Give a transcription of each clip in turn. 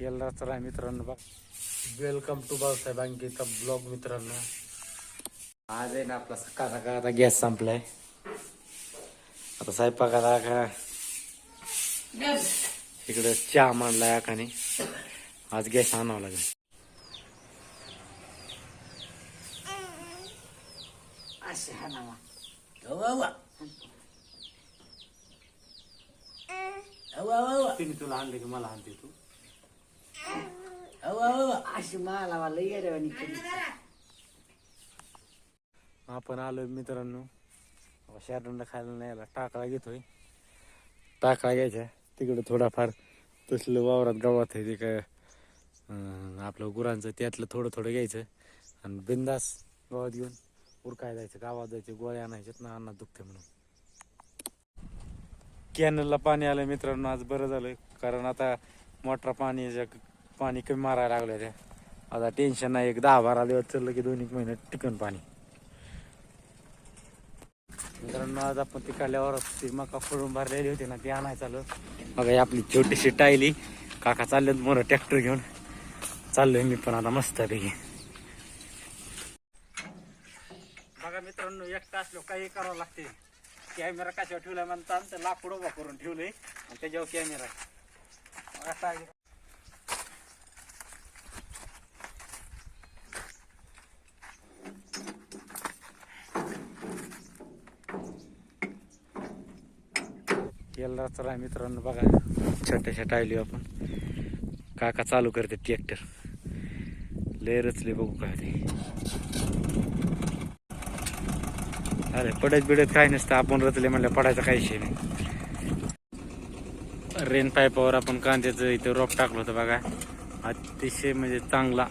केला तर आहे मित्रांनो बघ. वेलकम टू बाळासाहेब अंगेचा ब्लॉग मित्रांनो. आज आहे ना आपला सकाळ सकाळ आता गॅस संपलाय. आता स्वयंपाकाला का? इकडे चहा मांडलाय आखाने आज गॅस आणावं लागेल. हा तिने तुला आणले की मला आणते तू? अशी मला मला केली. आपण आलोय मित्रांनो. शॅरडनला खायला नाही आला. टाकळा घेतोय. टाकळा घ्यायचा. तिकडं थोडाफार तसलं वावरात गावात आहे ते काय आपलं गुरांचं त्यातलं थोडं थोडं घ्यायचं. आणि बिंदास गावात घेऊन उरकाय जायचं. गावात जायचं गोळ्या आणायच्यात ना अन्नात दुखते म्हणून. कॅनलला पाणी आलं मित्रांनो. आज बरं झालं कारण आता मोटर पाणी पाणी कमी मारायला लागलं त्या आता टेन्शन नाही. एक दहा बारा दिवस चाललं की दोन एक महिने टिकन पाणी. मित्रांनो आज आपण ती काढल्यावर ती मका फोडून भरलेली होती ना ती आणायला चालू मग आपली छोटीशी टायली. काका चालले मोर ट्रॅक्टर घेऊन. चाललोय मी पण आता मस्त पैकी बघा मित्रांनो एकटा असलो काही करावं लागते. कॅमेरा कशावर ठेवलाय म्हणतात लाकूड उभा करून ठेवलंय. आणि त्याच्यावर कॅमेरा केला चला मित्रांनो बघा. छाट्याछट आली आपण. काका चालू करते ट्रॅक्टर लय रचले बघू काय ते. अरे पडत बिडत काय नसतं. आपण रचले म्हणलं पडायचं काही विषय नाही. रेन पाईपावर आपण कांद्याचं इथं रोप टाकलं होतं बघा. अतिशय म्हणजे चांगला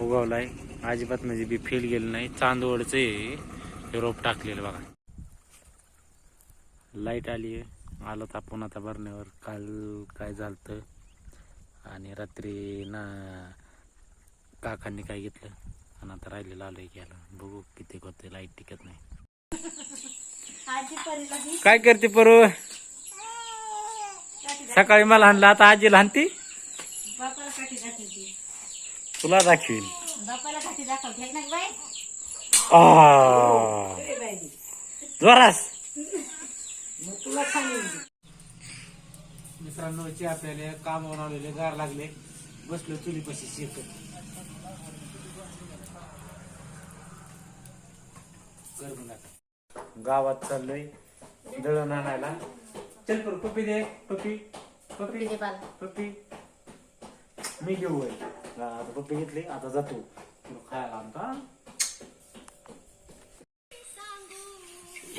उगवलाय. अजिबात म्हणजे बी फेल गेलं नाही. चांदवडचं आहे. हे रोप टाकलेलं बघा. लाइट आली आहे आलो तर आपण आता भरण्यावर. काल काय झालं आणि रात्री ना काकांनी काय घेतलं? आणि आता राहिलेलं आलंय घ्यायला. बघू किती होते लाइट टिकत नाही. काय करते परू? सकाळी मला आणलं. आता काठी दाखवते तुला दाखवील बापाला काठी दाखवते ना बाई. आ. जोरास मग तुला खाली मित्रांनो आपल्याला कामावर आलेले गार लागले बसलो चुलीपाशी शेकत नका. गावात चाललोय दळण आणायला. चल पर पप्पी दे पप्पी. पप्पी. पप्पी मी घेऊ आता पप्पी घेतली आता जातो. तुला खायला आणता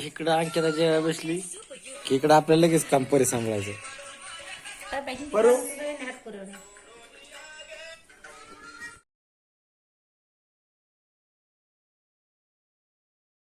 इकडं अंकिता जेव्हा बसली की इकडं आपल्याला लगेच काम परे सांभाळायचं. पाहिजे बरं. हात पुरवणे